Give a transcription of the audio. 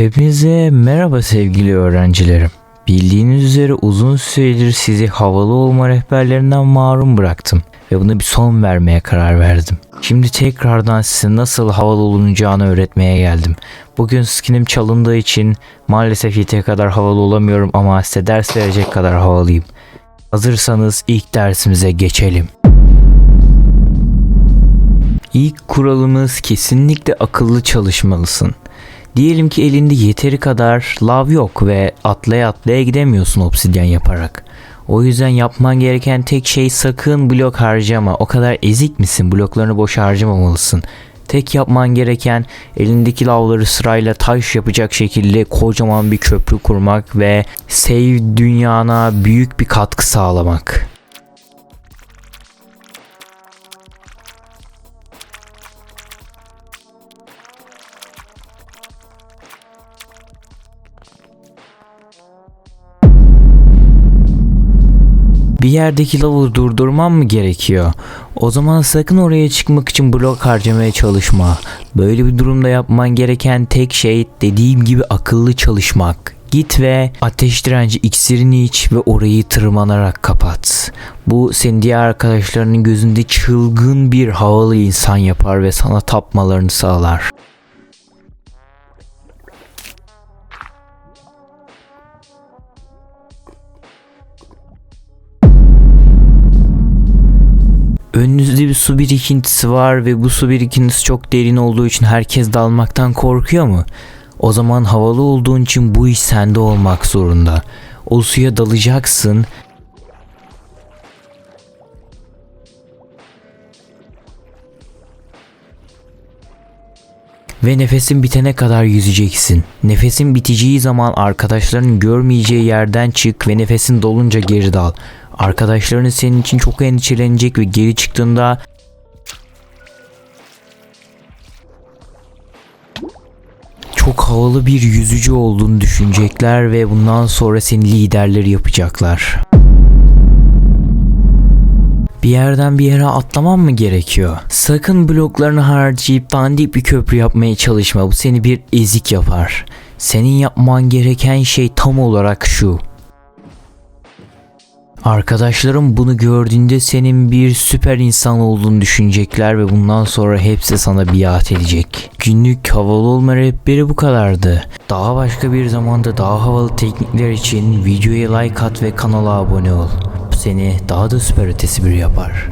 Hepinize merhaba sevgili öğrencilerim. Bildiğiniz üzere uzun süredir sizi havalı olma rehberlerinden mahrum bıraktım ve buna bir son vermeye karar verdim. Şimdi tekrardan size nasıl havalı olunacağını öğretmeye geldim. Bugün skinim çalındığı için maalesef yeteri kadar havalı olamıyorum ama size ders verecek kadar havalıyım. Hazırsanız ilk dersimize geçelim. İlk kuralımız kesinlikle akıllı çalışmalısın. Diyelim ki elinde yeteri kadar lav yok ve atlaya atlaya gidemiyorsun obsidyen yaparak. O yüzden yapman gereken tek şey sakın blok harcama. O kadar ezik misin? Bloklarını boş harcamamalısın. Tek yapman gereken elindeki lavları sırayla taş yapacak şekilde kocaman bir köprü kurmak ve save dünyana büyük bir katkı sağlamak. Bir yerdeki lavı durdurmam mı gerekiyor? O zaman sakın oraya çıkmak için blok harcamaya çalışma. Böyle bir durumda yapman gereken tek şey dediğim gibi akıllı çalışmak. Git ve ateş direnci iksirini iç ve orayı tırmanarak kapat. Bu senin diğer arkadaşlarının gözünde çılgın bir havalı insan yapar ve sana tapmalarını sağlar. Önünüzde bir su birikintisi var ve bu su birikintisi çok derin olduğu için herkes dalmaktan korkuyor mu? O zaman havalı olduğun için bu iş sende olmak zorunda. O suya dalacaksın Ve nefesin bitene kadar yüzeceksin. Nefesin biteceği zaman arkadaşların görmeyeceği yerden çık ve nefesin dolunca geri dal. Arkadaşların senin için çok endişelenecek ve geri çıktığında çok havalı bir yüzücü olduğunu düşünecekler ve bundan sonra seni liderleri yapacaklar. Bir yerden bir yere atlamam mı gerekiyor? Sakın bloklarını harcayıp dandik bir köprü yapmaya çalışma. Bu seni bir ezik yapar. Senin yapman gereken şey tam olarak şu. Arkadaşlarım bunu gördüğünde senin bir süper insan olduğunu düşünecekler ve bundan sonra hepsi sana biat edecek. Günlük havalı olma rehberi bu kadardı. Daha başka bir zamanda daha havalı teknikler için videoya like at ve kanala abone ol. Seni daha da süper ötesi bir yapar.